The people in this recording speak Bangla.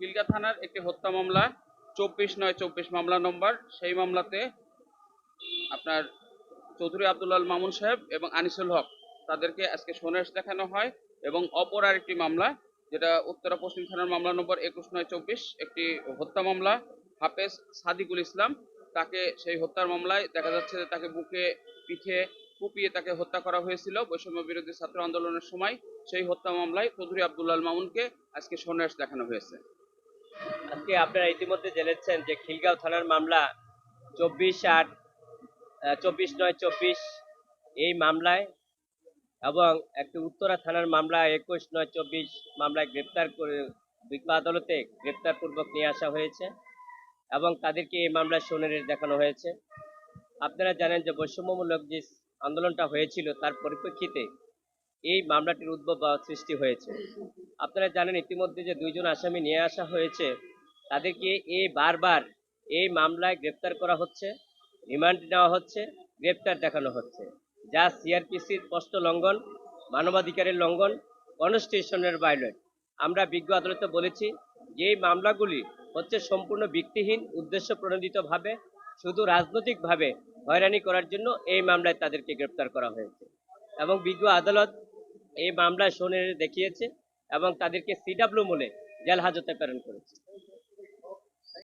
কিলগা থানার একটি হত্যা মামলা, চব্বিশ নয় চব্বিশ মামলা নম্বর। সেই মামলাতে আপনার চৌধুরী আব্দুল্লাল মামুন সাহেব এবং আনিসুল হক তাদেরকে আজকে সোনেশ দেখানো হয় এবং অপর আরেকটি মামলা, যেটা উত্তরা পশ্চিম থানার মামলা নম্বর একুশ নয় চব্বিশ, একটি হত্যা মামলা, হাফেজ সাদিকুল ইসলাম। তাকে সেই হত্যার মামলায় দেখা যাচ্ছে যে তাকে বুকে পিঠে কুপিয়ে তাকে হত্যা করা হয়েছিল বৈষম্য বিরোধী ছাত্র আন্দোলনের সময়। সেই হত্যা মামলায় চৌধুরী আব্দুল্লাল মামুনকে আজকে সোনেশ দেখানো হয়েছে। আজকে আপনারা ইতিমধ্যে জেনেছেন যে খিলগাঁও থানার মামলা চব্বিশ আট চব্বিশ নয় চব্বিশ, এই মামলায় এবং একটি উত্তরা থানার মামলা একুশ নয় চব্বিশ মামলায় গ্রেপ্তার করে, বিজ্ঞ আদালতে গ্রেপ্তারপূর্বক নিয়ে আসা হয়েছে এবং তাদেরকে এই মামলায় সোনারের দেখানো হয়েছে। আপনারা জানেন যে বৈষম্যমূলক যে আন্দোলনটা হয়েছিল, তার পরিপ্রেক্ষিতে এই মামলাটির উদ্ভব সৃষ্টি হয়েছে। আপনারা জানেন ইতিমধ্যে যে দুইজন আসামি নিয়ে আসা হয়েছে, তাদেরকে এই বারবার এই মামলায় গ্রেপ্তার করা হচ্ছে, রিমান্ড নেওয়া হচ্ছে, গ্রেপ্তার দেখানো হচ্ছে। যা সিআরপিসির স্পষ্ট লঙ্ঘন, মানবাধিকারের লঙ্ঘন, কনস্টিটিউশনের ভায়োলেট। আমরা বিজ্ঞ আদালতে বলেছি, যে এই মামলাগুলি হচ্ছে সম্পূর্ণ ভিত্তিহীন উদ্দেশ্য প্রণোদিতভাবে শুধু রাজনৈতিকভাবে হয়রানি করার জন্য এই মামলায় তাদেরকে গ্রেপ্তার করা হয়েছে। এবং বিজ্ঞ আদালত এই মামলায় সোনের দেখিয়েছে এবং তাদেরকে সিডাব্লিউ মূলে জেল হাজতে প্রেরণ করেছে।